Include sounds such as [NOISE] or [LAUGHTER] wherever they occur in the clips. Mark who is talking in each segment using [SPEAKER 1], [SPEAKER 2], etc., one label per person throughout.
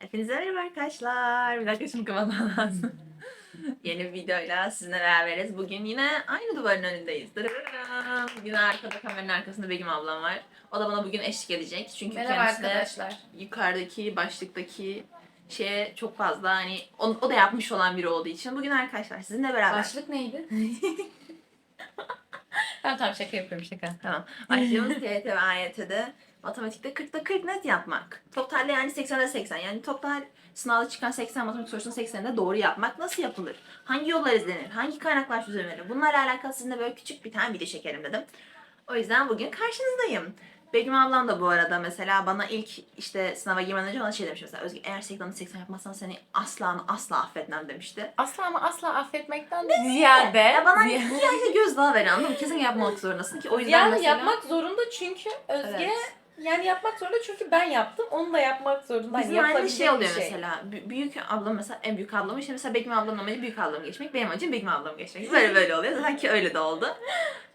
[SPEAKER 1] Hepinize merhaba arkadaşlar. Bir dakika şunu kapatmam lazım. [LAUGHS] Yeni bir videoyla sizinle beraberiz. Bugün yine aynı duvarın önündeyiz. Yine arkada kameranın arkasında Begüm ablam var. O da bana bugün eşlik edecek. Çünkü
[SPEAKER 2] Merhaba
[SPEAKER 1] kendisi
[SPEAKER 2] arkadaşlar.
[SPEAKER 1] yukarıdaki, başlıktaki şeye çok fazla hani o, o da yapmış olan biri olduğu için bugün arkadaşlar sizinle beraber.
[SPEAKER 2] Başlık neydi? tamam tamam şaka yapıyorum şaka.
[SPEAKER 1] Tamam. Başlığımız TYT ve AYT'de matematikte 40'ta 40 net yapmak. Totalde yani 80'de 80. Yani total sınavda çıkan 80 matematik sorusunun 80'inde doğru yapmak nasıl yapılır? Hangi yollar izlenir? Hangi kaynaklar çözülür? Bunlarla alakalı sizinle böyle küçük bir tane video çekelim dedim. O yüzden bugün karşınızdayım. Begüm ablam da bu arada mesela bana ilk işte sınava girmeden önce bana şey demiş mesela Özge eğer 80'de 80 yapmazsan seni asla ama asla affetmem demişti.
[SPEAKER 2] Asla ama asla affetmekten de ziyade.
[SPEAKER 1] Ya bana
[SPEAKER 2] ziy-
[SPEAKER 1] bir ayda gözdağı ver anladın mı? Kesin yapmak zorundasın ki o yüzden
[SPEAKER 3] Yani
[SPEAKER 1] mesela...
[SPEAKER 3] yapmak zorunda çünkü Özge
[SPEAKER 1] Evet.
[SPEAKER 3] Yani yapmak zorunda çünkü ben yaptım. Onu da yapmak zorunda. Hani
[SPEAKER 1] Bizim ailede
[SPEAKER 3] yapabilecek
[SPEAKER 1] şey oluyor
[SPEAKER 3] bir
[SPEAKER 1] mesela. bü- Büyük ablam mesela en büyük ablam işte mesela Begüm ablamın amacı büyük ablamı geçmek. Benim amacım Begüm ablamı geçmek. Böyle [LAUGHS] böyle oluyor. Zaten ki öyle de oldu.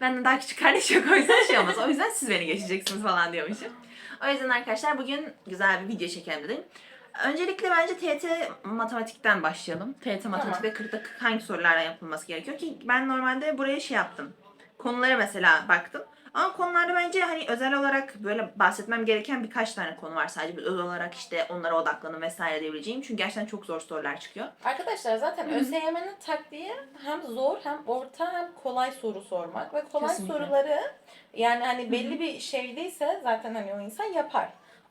[SPEAKER 1] Benden daha küçük kardeş yok o yüzden şey olmaz. O yüzden siz beni geçeceksiniz falan diyormuşum. O yüzden arkadaşlar bugün güzel bir video çekelim dedim. Öncelikle bence TYT matematikten başlayalım. TYT matematikte 40'ta 40 hangi sorularla yapılması gerekiyor ki ben normalde buraya şey yaptım. Konulara mesela baktım. Ama konularda bence hani özel olarak böyle bahsetmem gereken birkaç tane konu var. Sadece özel olarak işte onlara odaklanın vesaire diyebileceğim. Çünkü gerçekten çok zor sorular çıkıyor.
[SPEAKER 3] Arkadaşlar zaten ÖSYM'nin taktiği hem zor hem orta hem kolay soru sormak ve kolay
[SPEAKER 1] Kesinlikle.
[SPEAKER 3] soruları yani hani belli bir şeydeyse zaten hani o insan yapar.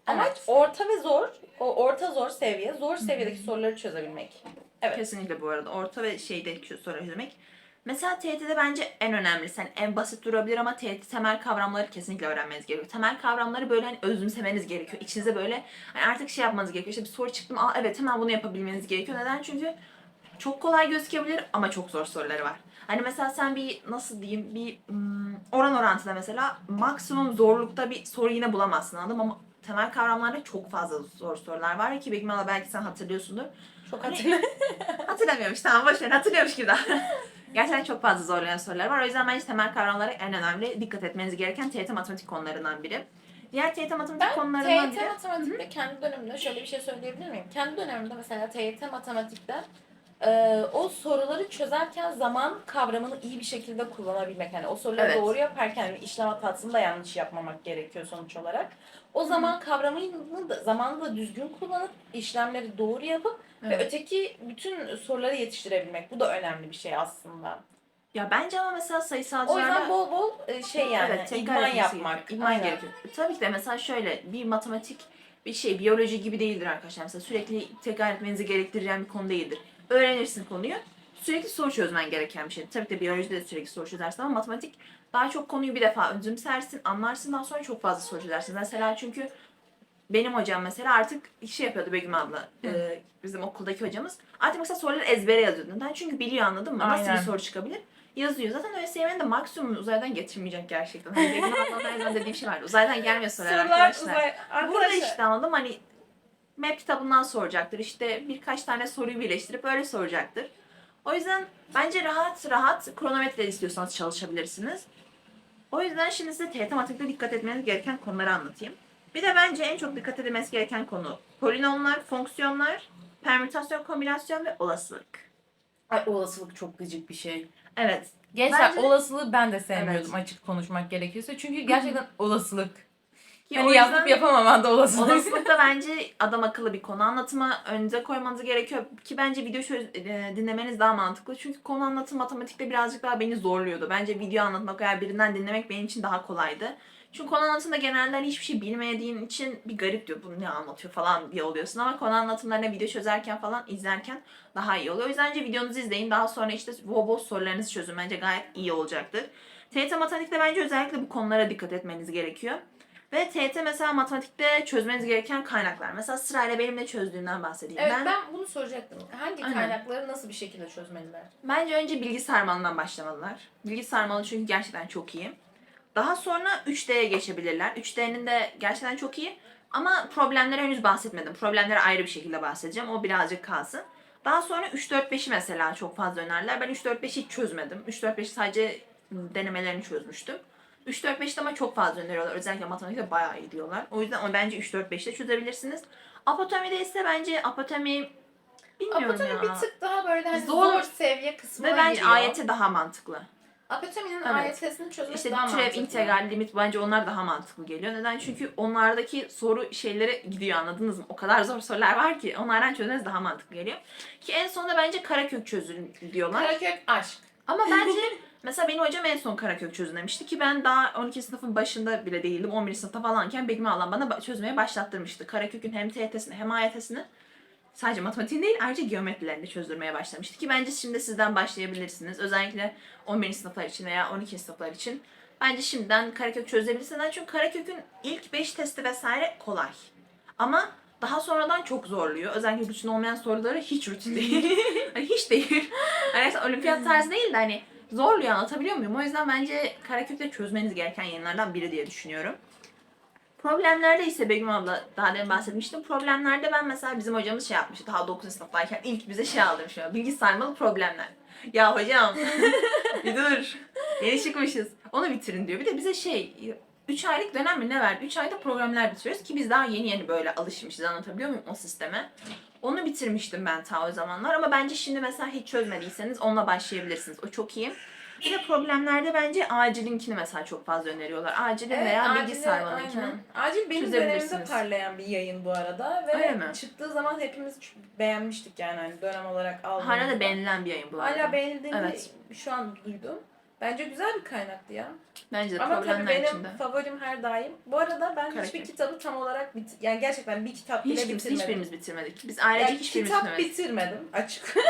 [SPEAKER 3] Amaç
[SPEAKER 1] Evet.
[SPEAKER 3] orta ve zor, o orta zor seviye, zor seviyedeki soruları çözebilmek. Evet.
[SPEAKER 1] Kesinlikle bu arada. Orta ve şeyde soru çözmek. Mesela TYT'de bence en önemlisi, hani en basit durabilir ama TYT temel kavramları kesinlikle öğrenmeniz gerekiyor. Temel kavramları böyle hani özümsemeniz gerekiyor. İçinize böyle hani artık şey yapmanız gerekiyor. İşte bir soru çıktı mı, aa evet hemen bunu yapabilmeniz gerekiyor. Neden? Çünkü çok kolay gözükebilir ama çok zor soruları var. Hani mesela sen bir nasıl diyeyim bir oran orantıda mesela maksimum zorlukta bir soru yine bulamazsın anladın mı? Ama temel kavramlarda çok fazla zor sorular var ki Begüm Hala belki sen hatırlıyorsundur.
[SPEAKER 3] Çok
[SPEAKER 1] Hani-
[SPEAKER 3] hatırlıyorum. [LAUGHS]
[SPEAKER 1] Hatırlamıyormuş tamam boş ver hatırlıyormuş gibi daha. [LAUGHS] Gerçekten çok fazla zorlayan sorular var. O yüzden bence temel kavramlara en önemli dikkat etmeniz gereken TYT matematik konularından biri. Diğer TYT matematik
[SPEAKER 3] Ben
[SPEAKER 1] konularından
[SPEAKER 3] TYT
[SPEAKER 1] biri.
[SPEAKER 3] matematikte kendi dönemimde şöyle bir şey söyleyebilir miyim? Kendi dönemimde mesela TYT matematikte e, o soruları çözerken zaman kavramını iyi bir şekilde kullanabilmek. Yani o soruları
[SPEAKER 1] Evet.
[SPEAKER 3] doğru yaparken bir işlem hatasını da yanlış yapmamak gerekiyor sonuç olarak. O zaman kavramını da, zamanı da düzgün kullanıp işlemleri doğru yapıp ve
[SPEAKER 1] Evet.
[SPEAKER 3] öteki bütün soruları yetiştirebilmek. Bu da önemli bir şey aslında.
[SPEAKER 1] Ya bence ama mesela sayısalcılarda...
[SPEAKER 3] O yüzden bol bol e, şey yani
[SPEAKER 1] evet,
[SPEAKER 3] idman yapmak.
[SPEAKER 1] gerekiyor. İdman gerekiyor. Tabii ki de mesela şöyle bir matematik bir şey biyoloji gibi değildir arkadaşlar. Mesela sürekli tekrar etmenizi gerektiren bir konu değildir. Öğrenirsin konuyu. Sürekli soru çözmen gereken bir şey. Tabii ki de biyolojide de sürekli soru çözersin ama matematik daha çok konuyu bir defa özümsersin, anlarsın daha sonra çok fazla soru çözersin. Mesela çünkü benim hocam mesela artık şey yapıyordu Begüm abla. e, bizim okuldaki hocamız. Artık mesela soruları ezbere yazıyordu. Neden? Çünkü biliyor anladın mı? Nasıl
[SPEAKER 2] Aynen.
[SPEAKER 1] bir soru çıkabilir? Yazıyor. Zaten ÖSYM'nin de maksimum uzaydan getirmeyecek gerçekten. Hani Begüm ablanın [LAUGHS] her zaman dediği bir şey var. Uzaydan gelmiyor sorular
[SPEAKER 3] Sorular
[SPEAKER 1] arkadaşlar.
[SPEAKER 3] uzay.
[SPEAKER 1] Burada
[SPEAKER 3] Arkadaşlar
[SPEAKER 1] işte anladım hani map kitabından soracaktır. İşte birkaç tane soruyu birleştirip öyle soracaktır. O yüzden bence rahat rahat kronometre istiyorsanız çalışabilirsiniz. O yüzden şimdi size TYT matematikte dikkat etmeniz gereken konuları anlatayım. Bir de bence en çok dikkat edilmesi gereken konu polinomlar, fonksiyonlar, permütasyon, kombinasyon ve olasılık.
[SPEAKER 2] Ay olasılık çok gıcık bir şey.
[SPEAKER 1] Evet.
[SPEAKER 2] Gençler
[SPEAKER 1] Bence-
[SPEAKER 2] olasılığı ben de sevmiyordum
[SPEAKER 1] Evet.
[SPEAKER 2] açık konuşmak gerekirse. Çünkü gerçekten olasılık.
[SPEAKER 1] Ki
[SPEAKER 2] Hani
[SPEAKER 1] o
[SPEAKER 2] yapıp
[SPEAKER 1] yüzden-
[SPEAKER 2] yapamaman da olasılık.
[SPEAKER 1] Olasılıkta bence adam akıllı bir konu anlatımı önünüze koymanız gerekiyor ki bence video çöz- e, dinlemeniz daha mantıklı. Çünkü konu anlatım matematikte birazcık daha beni zorluyordu. Bence video anlatmak veya birinden dinlemek benim için daha kolaydı. Çünkü konu anlatımda genelde hani hiçbir şey bilmediğin için bir garip diyor. Bu ne anlatıyor falan diye oluyorsun ama konu anlatımlarına video çözerken falan izlerken daha iyi oluyor. O yüzden önce videonuzu izleyin. Daha sonra işte bol sorularınızı çözün. Bence gayet iyi olacaktır. TYT matematikte bence özellikle bu konulara dikkat etmeniz gerekiyor. Ve TYT mesela matematikte çözmeniz gereken kaynaklar. Mesela sırayla benim de çözdüğümden bahsedeyim.
[SPEAKER 3] Evet
[SPEAKER 1] ben,
[SPEAKER 3] ben, bunu soracaktım. Hangi
[SPEAKER 1] Aynen.
[SPEAKER 3] kaynakları nasıl bir şekilde çözmeliler?
[SPEAKER 1] Bence önce bilgi sarmalından başlamalılar. Bilgi sarmalı çünkü gerçekten çok iyi. Daha sonra 3D'ye geçebilirler. 3D'nin de gerçekten çok iyi. Ama problemlere henüz bahsetmedim. Problemlere ayrı bir şekilde bahsedeceğim. O birazcık kalsın. Daha sonra 3-4-5'i mesela çok fazla önerdiler. Ben 3-4-5'i hiç çözmedim. 3-4-5'i sadece denemelerini çözmüştüm. 3 4 5'te ama çok fazla öneriyorlar. Özellikle matematikte bayağı iyi diyorlar. O yüzden onu bence 3 4 5'te çözebilirsiniz. Apotomide ise bence apotemi bilmiyorum
[SPEAKER 3] Apotemi
[SPEAKER 1] ya.
[SPEAKER 3] bir tık daha böyle hani
[SPEAKER 1] Zor.
[SPEAKER 3] zor, seviye kısmına
[SPEAKER 1] Ve bence
[SPEAKER 3] giriyor.
[SPEAKER 1] AYT daha mantıklı.
[SPEAKER 3] Apoteminin
[SPEAKER 1] Evet.
[SPEAKER 3] AYT'sini çözmek
[SPEAKER 1] İşte
[SPEAKER 3] daha
[SPEAKER 1] türev,
[SPEAKER 3] mantıklı.
[SPEAKER 1] integral, limit bence onlar daha mantıklı geliyor. Neden? Çünkü onlardaki soru şeyleri gidiyor anladınız mı? O kadar zor sorular var ki onlardan çözmeniz daha mantıklı geliyor. Ki en sonunda bence karakök çözün diyorlar.
[SPEAKER 3] Karakök aşk.
[SPEAKER 1] Ama [LAUGHS] bence mesela benim hocam en son karakök çözün demişti ki ben daha 12 sınıfın başında bile değildim. 11. sınıfta falanken Begüm ablam bana ba- çözmeye başlattırmıştı. Karakökün hem TYT'sini hem AYT'sini sadece matematiğin değil ayrıca geometrilerini de çözdürmeye başlamıştı. Ki bence şimdi sizden başlayabilirsiniz. Özellikle 11. sınıflar için veya 12. sınıflar için. Bence şimdiden karakök çözebilirsiniz. Çünkü karakökün ilk 5 testi vesaire kolay. Ama daha sonradan çok zorluyor. Özellikle rutin olmayan soruları hiç rutin değil. [LAUGHS] hani hiç değil. Hani olimpiyat tarzı değil de hani zorluyor anlatabiliyor muyum? O yüzden bence Karakök'te çözmeniz gereken yayınlardan biri diye düşünüyorum. Problemlerde ise Begüm abla daha demin bahsetmiştim. Problemlerde ben mesela bizim hocamız şey yapmıştı. Daha 9. sınıftayken ilk bize şey aldırmış. Bilgi sarmalı problemler. Ya hocam [LAUGHS] bir dur. Yeni çıkmışız. Onu bitirin diyor. Bir de bize şey 3 aylık dönem mi ne verdi? 3 ayda programlar bitiriyoruz ki biz daha yeni yeni böyle alışmışız anlatabiliyor muyum o sisteme. Onu bitirmiştim ben ta o zamanlar ama bence şimdi mesela hiç çözmediyseniz onunla başlayabilirsiniz. O çok iyi. Bir de problemlerde bence acilinkini mesela çok fazla öneriyorlar. Acilin veya
[SPEAKER 3] acil-
[SPEAKER 1] bilgi sarmalıynkini.
[SPEAKER 3] aynen. Acil benim
[SPEAKER 1] çözebilirsiniz.
[SPEAKER 3] dönemimde parlayan bir yayın bu arada. Ve
[SPEAKER 1] Öyle mi?
[SPEAKER 3] çıktığı zaman hepimiz beğenmiştik yani hani dönem olarak aldığımızda.
[SPEAKER 1] Hala da beğenilen bir yayın bu arada.
[SPEAKER 3] Hala beğenildiğini
[SPEAKER 1] Evet.
[SPEAKER 3] şu an duydum. Bence güzel bir kaynaktı ya.
[SPEAKER 1] Bence de
[SPEAKER 3] Ama tabii benim
[SPEAKER 1] içinde.
[SPEAKER 3] favorim her daim. Bu arada ben
[SPEAKER 1] Karaköy.
[SPEAKER 3] hiçbir kitabı tam olarak bit yani gerçekten bir kitap bile
[SPEAKER 1] Hiç kimse,
[SPEAKER 3] bitirmedim.
[SPEAKER 1] hiçbirimiz bitirmedik. Biz ailece
[SPEAKER 3] Yani
[SPEAKER 1] hiçbirimiz
[SPEAKER 3] kitap
[SPEAKER 1] bitirmedik.
[SPEAKER 3] bitirmedim açık. [LAUGHS]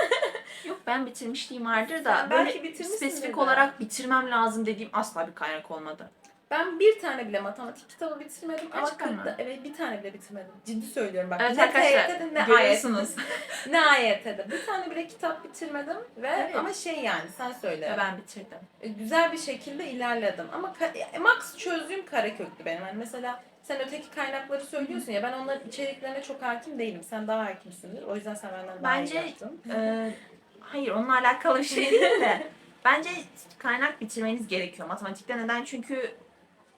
[SPEAKER 1] Yok ben bitirmişliğim vardır da
[SPEAKER 3] Sen
[SPEAKER 1] böyle
[SPEAKER 3] belki bitirmişsindir
[SPEAKER 1] spesifik
[SPEAKER 3] de.
[SPEAKER 1] olarak bitirmem lazım dediğim asla bir kaynak olmadı.
[SPEAKER 3] Ben bir tane bile matematik kitabı bitirmedim
[SPEAKER 1] Gerçekten
[SPEAKER 3] ama
[SPEAKER 1] mi?
[SPEAKER 3] 40'da evet bir tane bile bitirmedim. Ciddi söylüyorum bak.
[SPEAKER 1] Evet
[SPEAKER 3] ne
[SPEAKER 1] arkadaşlar [LAUGHS]
[SPEAKER 3] ne
[SPEAKER 1] görüyorsunuz.
[SPEAKER 3] AYT'de. ne AYT'de. Bir tane bile kitap bitirmedim ve
[SPEAKER 1] Evet.
[SPEAKER 3] ama şey yani sen söyle.
[SPEAKER 1] Ve ben bitirdim.
[SPEAKER 3] E, güzel bir şekilde ilerledim. Ama ka- e, max çözdüğüm Karaköklü benim. Hani mesela sen öteki kaynakları söylüyorsun ya ben onların içeriklerine çok hakim değilim. Sen daha hakimsindir. O yüzden sen benden daha
[SPEAKER 1] Bence-
[SPEAKER 3] iyi yaptın.
[SPEAKER 1] Ee, hayır onunla alakalı bir şey değil de [LAUGHS] bence kaynak bitirmeniz gerekiyor matematikte. Neden? Çünkü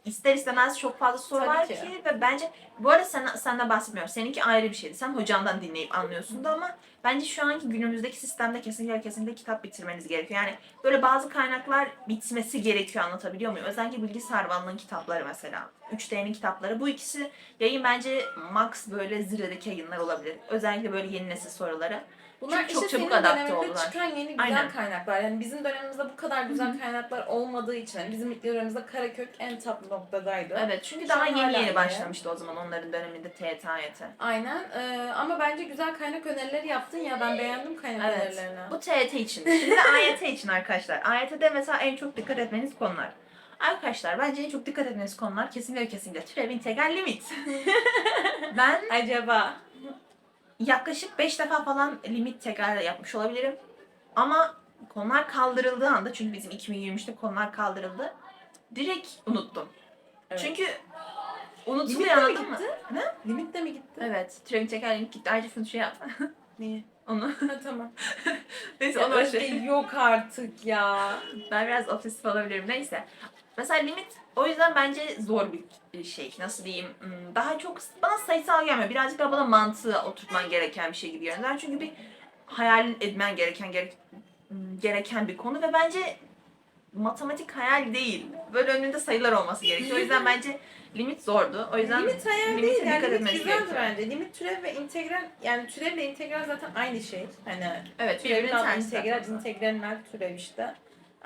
[SPEAKER 1] ister istemez çok fazla soru
[SPEAKER 3] Tabii
[SPEAKER 1] var
[SPEAKER 3] ki.
[SPEAKER 1] ki. ve bence bu arada sen, senden bahsetmiyorum. Seninki ayrı bir şeydi. Sen hocandan dinleyip anlıyorsun da ama bence şu anki günümüzdeki sistemde kesinlikle kesinlikle kitap bitirmeniz gerekiyor. Yani böyle bazı kaynaklar bitmesi gerekiyor anlatabiliyor muyum? Özellikle bilgi sarmalının kitapları mesela. 3D'nin kitapları. Bu ikisi yayın bence max böyle zirvedeki yayınlar olabilir. Özellikle böyle yeni nesil soruları.
[SPEAKER 3] Bunlar
[SPEAKER 1] Çünkü çok
[SPEAKER 3] işte
[SPEAKER 1] çabuk
[SPEAKER 3] senin
[SPEAKER 1] adapte oldular.
[SPEAKER 3] çıkan yeni güzel
[SPEAKER 1] Aynen.
[SPEAKER 3] kaynaklar. Yani bizim dönemimizde bu kadar güzel kaynaklar olmadığı için yani bizim ilk dönemimizde Karakök en top noktadaydı.
[SPEAKER 1] Evet çünkü
[SPEAKER 3] Şu
[SPEAKER 1] daha yeni yeni
[SPEAKER 3] iyi.
[SPEAKER 1] başlamıştı o zaman onların döneminde TYT.
[SPEAKER 3] Aynen. Ee, ama bence güzel kaynak önerileri yaptın ya ben beğendim kaynak
[SPEAKER 1] Evet.
[SPEAKER 3] önerilerini.
[SPEAKER 1] Bu TYT için. Şimdi [LAUGHS] AYT için arkadaşlar. AYT'de mesela en çok dikkat etmeniz konular. Arkadaşlar bence en çok dikkat etmeniz konular kesinlikle kesinlikle türev integral limit. [LAUGHS] ben
[SPEAKER 3] Acaba
[SPEAKER 1] yaklaşık 5 defa falan limit tekrar yapmış olabilirim. Ama konular kaldırıldığı anda çünkü bizim 2023'te konular kaldırıldı. Direkt unuttum.
[SPEAKER 3] Evet.
[SPEAKER 1] Çünkü unutuluyor anladın mı?
[SPEAKER 3] gitti?
[SPEAKER 1] Ne?
[SPEAKER 3] Limit de mi gitti?
[SPEAKER 1] Evet. Türev integral limit gitti. Ayrıca şunu şey yap. [LAUGHS]
[SPEAKER 3] Niye?
[SPEAKER 1] Onu.
[SPEAKER 3] Tamam. [LAUGHS]
[SPEAKER 1] Neyse onu boş
[SPEAKER 3] yok artık ya.
[SPEAKER 1] Ben biraz ofis olabilirim. Neyse. Mesela limit o yüzden bence zor bir şey. Nasıl diyeyim? Hmm, Daha çok bana sayısal gelmiyor. Birazcık daha bana mantığı oturtman gereken bir şey gibi. Neden? Çünkü bir hayal etmen gereken gerek, gereken bir konu ve bence matematik hayal değil. Böyle önünde sayılar olması gerekiyor. O yüzden bence limit zordu. O yüzden
[SPEAKER 3] limit hayal değil yani
[SPEAKER 1] dikkat
[SPEAKER 3] limit güzeldi bence. Limit türev ve integral yani türevle integral zaten aynı şey. Hani
[SPEAKER 1] evet
[SPEAKER 3] türevin integral, integralin adı türev işte.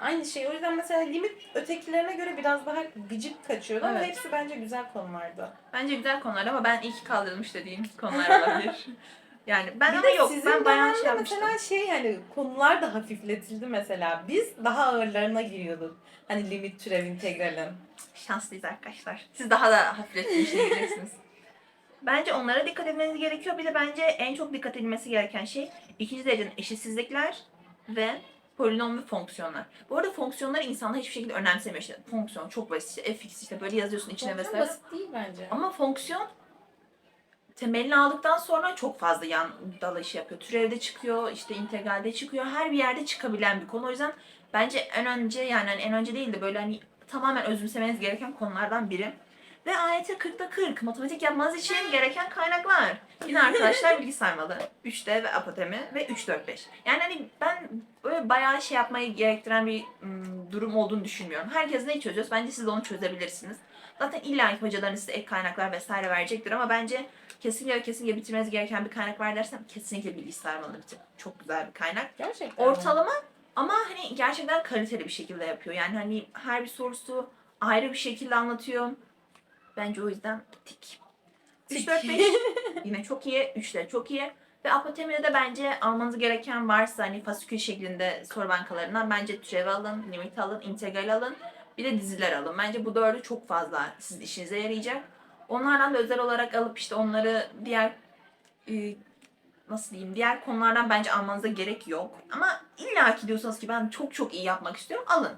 [SPEAKER 3] Aynı şey. O yüzden mesela limit ötekilerine göre biraz daha gıcık kaçıyordu ama
[SPEAKER 1] Evet.
[SPEAKER 3] hepsi bence güzel konulardı.
[SPEAKER 1] Bence güzel konular ama ben iyi ki kaldırılmış dediğim konular olabilir. [LAUGHS] yani ben ama
[SPEAKER 3] de
[SPEAKER 1] yok
[SPEAKER 3] sizin
[SPEAKER 1] ben bayağı şey
[SPEAKER 3] dönemde
[SPEAKER 1] yapmıştım.
[SPEAKER 3] mesela şey yani konular da hafifletildi mesela. Biz daha ağırlarına giriyorduk. Hani limit türev integralin.
[SPEAKER 1] Şanslıyız arkadaşlar. Siz daha da hafifletmiş diyeceksiniz. [LAUGHS] Bence onlara dikkat etmeniz gerekiyor. Bir de bence en çok dikkat edilmesi gereken şey ikinci derecenin eşitsizlikler ve polinom ve fonksiyonlar. Bu arada fonksiyonları insanlar hiçbir şekilde önemsemiyor. İşte fonksiyon çok basit işte fx işte böyle yazıyorsun içine
[SPEAKER 3] Fonksiyon
[SPEAKER 1] vesaire.
[SPEAKER 3] basit değil bence.
[SPEAKER 1] Ama fonksiyon temelini aldıktan sonra çok fazla yan dalışı yapıyor. Türevde çıkıyor, işte integralde çıkıyor. Her bir yerde çıkabilen bir konu. O yüzden bence en önce yani hani en önce değil de böyle hani tamamen özümsemeniz gereken konulardan biri. Ve AYT 40'ta 40 matematik yapmanız için gereken kaynaklar. Yine arkadaşlar bilgisayar malı, 3D ve apotemi ve 3-4-5. Yani hani ben böyle bayağı şey yapmayı gerektiren bir ım, durum olduğunu düşünmüyorum. Herkes neyi çözüyorsa bence siz de onu çözebilirsiniz. Zaten illa ki hocalarınız size ek kaynaklar vesaire verecektir ama bence kesinlikle ve kesinlikle bitirmeniz gereken bir kaynak var dersem kesinlikle bilgisayar malı bitir. Çok güzel bir kaynak.
[SPEAKER 4] Gerçekten.
[SPEAKER 1] Ortalama ama hani gerçekten kaliteli bir şekilde yapıyor. Yani hani her bir sorusu ayrı bir şekilde anlatıyor. Bence o yüzden tik. 3, 4, 5 yine çok iyi. 3'ler çok iyi. Ve Apotemide de bence almanız gereken varsa hani fasikül şeklinde soru bankalarından bence türev alın, limit alın, integral alın. Bir de diziler alın. Bence bu dördü çok fazla sizin işinize yarayacak. Onlardan da özel olarak alıp işte onları diğer e, nasıl diyeyim diğer konulardan bence almanıza gerek yok. Ama illa ki diyorsanız ki ben çok çok iyi yapmak istiyorum alın.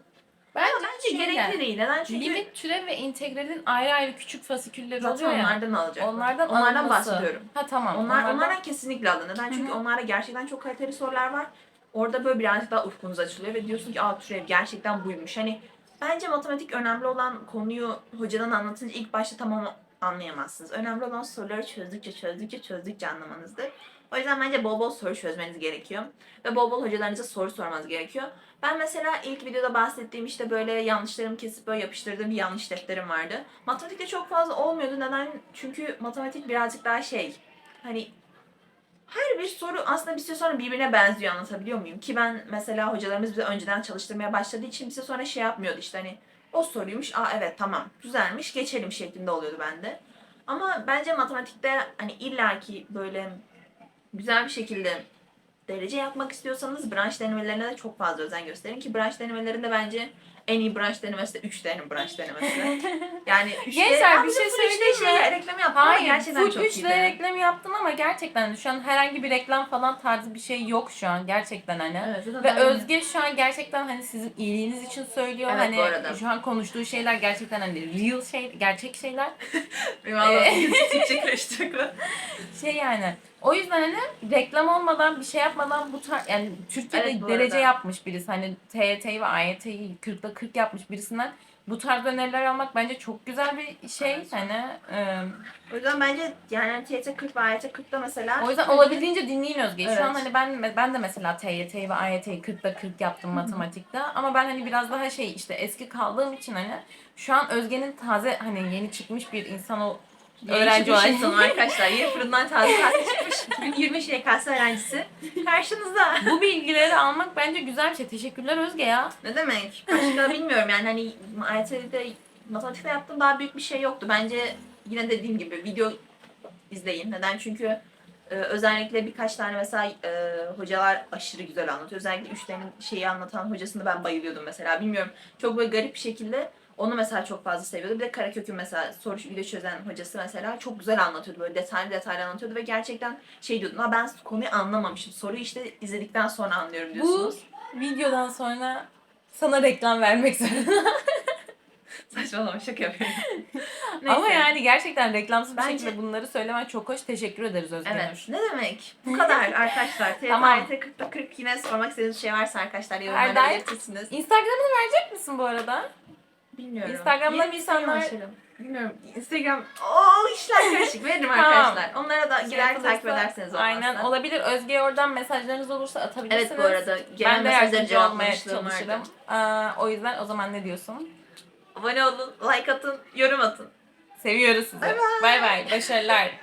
[SPEAKER 4] Bence,
[SPEAKER 1] Ama bence
[SPEAKER 4] şöyle,
[SPEAKER 1] gerekli değil. Neden? Çünkü
[SPEAKER 4] Limit, türev ve integralin ayrı ayrı küçük fasikülleri
[SPEAKER 1] zaten
[SPEAKER 4] oluyor ya.
[SPEAKER 1] onlardan alacak.
[SPEAKER 4] Onlardan
[SPEAKER 1] onlardan
[SPEAKER 4] alınması.
[SPEAKER 1] bahsediyorum.
[SPEAKER 4] Ha tamam.
[SPEAKER 1] Onlar,
[SPEAKER 4] onlardan-
[SPEAKER 1] onlardan kesinlikle alın. Neden? Çünkü
[SPEAKER 4] Hı hı.
[SPEAKER 1] onlarda gerçekten çok kaliteli sorular var. Orada böyle birazcık daha ufkunuz açılıyor ve diyorsun ki aa türev gerçekten buymuş. Hani bence matematik önemli olan konuyu hocadan anlatınca ilk başta tamam anlayamazsınız. Önemli olan soruları çözdükçe çözdükçe çözdükçe anlamanızdır. O yüzden bence bol bol soru çözmeniz gerekiyor. Ve bol bol hocalarınıza soru sormanız gerekiyor. Ben mesela ilk videoda bahsettiğim işte böyle yanlışlarımı kesip böyle yapıştırdığım bir yanlış defterim vardı. Matematikte çok fazla olmuyordu. Neden? Çünkü matematik birazcık daha şey hani her bir soru aslında bir süre sonra birbirine benziyor anlatabiliyor muyum? Ki ben mesela hocalarımız bize önceden çalıştırmaya başladığı için süre sonra şey yapmıyordu işte hani o soruymuş aa evet tamam güzelmiş geçelim şeklinde oluyordu bende. Ama bence matematikte hani illaki böyle güzel bir şekilde derece yapmak istiyorsanız branş denemelerine de çok fazla özen gösterin ki branş denemelerinde bence en iyi branş denemesi de 3 tane branş denemesi. [LAUGHS] Yani 3
[SPEAKER 3] Gençler, bir şey söyleyeyim mi?
[SPEAKER 1] şey reklamı yaptım
[SPEAKER 3] Hayır,
[SPEAKER 1] gerçekten çok
[SPEAKER 3] 3
[SPEAKER 1] iyiydi.
[SPEAKER 3] reklamı yaptın ama gerçekten şu an herhangi bir reklam falan tarzı bir şey yok şu an gerçekten hani.
[SPEAKER 1] Evet,
[SPEAKER 3] Ve Özge şu an gerçekten hani sizin iyiliğiniz için söylüyor.
[SPEAKER 1] Evet,
[SPEAKER 3] hani
[SPEAKER 1] bu arada.
[SPEAKER 3] şu an konuştuğu şeyler gerçekten hani real şey, gerçek şeyler.
[SPEAKER 1] Allah'ım Türkçe karıştırdı.
[SPEAKER 3] Şey yani. O yüzden hani reklam olmadan bir şey yapmadan bu tar yani Türkiye'de
[SPEAKER 1] Evet,
[SPEAKER 3] derece
[SPEAKER 1] arada.
[SPEAKER 3] yapmış birisi hani TYT'yi ve AYT'yi 40'da 40 yapmış birisinden bu tarz öneriler almak bence çok güzel bir şey
[SPEAKER 1] Evet.
[SPEAKER 3] hani e,
[SPEAKER 1] O yüzden bence yani TYT 40 ve AYT 40'da mesela
[SPEAKER 3] o yüzden olabildiğince dinleyin Özge'yi.
[SPEAKER 1] Evet.
[SPEAKER 3] Şu an hani ben ben de mesela TYT'yi ve AYT'yi 40'da 40 yaptım matematikte ama ben hani biraz daha şey işte eski kaldığım için hani şu an Özge'nin taze hani yeni çıkmış bir insan o öğrenci olarak
[SPEAKER 1] insanım arkadaşlar. Yeni fırından taze taze [LAUGHS] çıkmış 2023 YKS öğrencisi. Karşınızda.
[SPEAKER 3] bu bilgileri almak bence güzel bir şey. Teşekkürler Özge ya.
[SPEAKER 1] Ne demek? Başka bilmiyorum yani hani AYT'de matematikte yaptığım daha büyük bir şey yoktu. Bence yine dediğim gibi video izleyin. Neden? Çünkü e, özellikle birkaç tane mesela e, hocalar aşırı güzel anlatıyor. Özellikle üçlerin şeyi anlatan hocasını ben bayılıyordum mesela. Bilmiyorum çok böyle garip bir şekilde onu mesela çok fazla seviyordum. Bir de Karakök'ün mesela soru video çözen hocası mesela çok güzel anlatıyordu. Böyle detaylı detaylı anlatıyordu ve gerçekten şey diyordum. Ha ben konuyu anlamamışım. Soruyu işte izledikten sonra anlıyorum diyorsunuz.
[SPEAKER 3] Videodan sonra sana reklam vermek zorunda. [LAUGHS]
[SPEAKER 1] Saçmalama şaka yapıyorum. [LAUGHS]
[SPEAKER 3] Ama yani gerçekten reklamsız bir şekilde bunları söylemen çok hoş. Teşekkür ederiz Özge
[SPEAKER 1] Evet. Ne demek? Bu [LAUGHS] kadar arkadaşlar.
[SPEAKER 3] Tamam.
[SPEAKER 1] TFT 40'ta 40 yine sormak istediğiniz şey varsa arkadaşlar yorumlara belirtirsiniz.
[SPEAKER 3] Instagram'ını verecek misin bu arada?
[SPEAKER 1] Bilmiyorum.
[SPEAKER 3] Instagram'dan
[SPEAKER 1] Yeni Instagram
[SPEAKER 3] insanlar-.
[SPEAKER 1] Bilmiyorum. Instagram. Oo işler karışık. [LAUGHS] Veririm
[SPEAKER 3] Tamam.
[SPEAKER 1] arkadaşlar. Onlara da
[SPEAKER 3] Şey
[SPEAKER 1] girer takip ederseniz olmazsa.
[SPEAKER 3] Aynen olabilir. Özge'ye oradan mesajlarınız olursa atabilirsiniz.
[SPEAKER 1] Evet bu arada gelen
[SPEAKER 3] ben de
[SPEAKER 1] mesajları
[SPEAKER 3] yardımcı olmaya
[SPEAKER 1] cevaplamışlığım vardı.
[SPEAKER 3] çalışırım. Aa, o yüzden o zaman ne diyorsun?
[SPEAKER 1] Abone olun, like atın, yorum atın.
[SPEAKER 3] Seviyoruz sizi. Bay bay. Başarılar. [LAUGHS]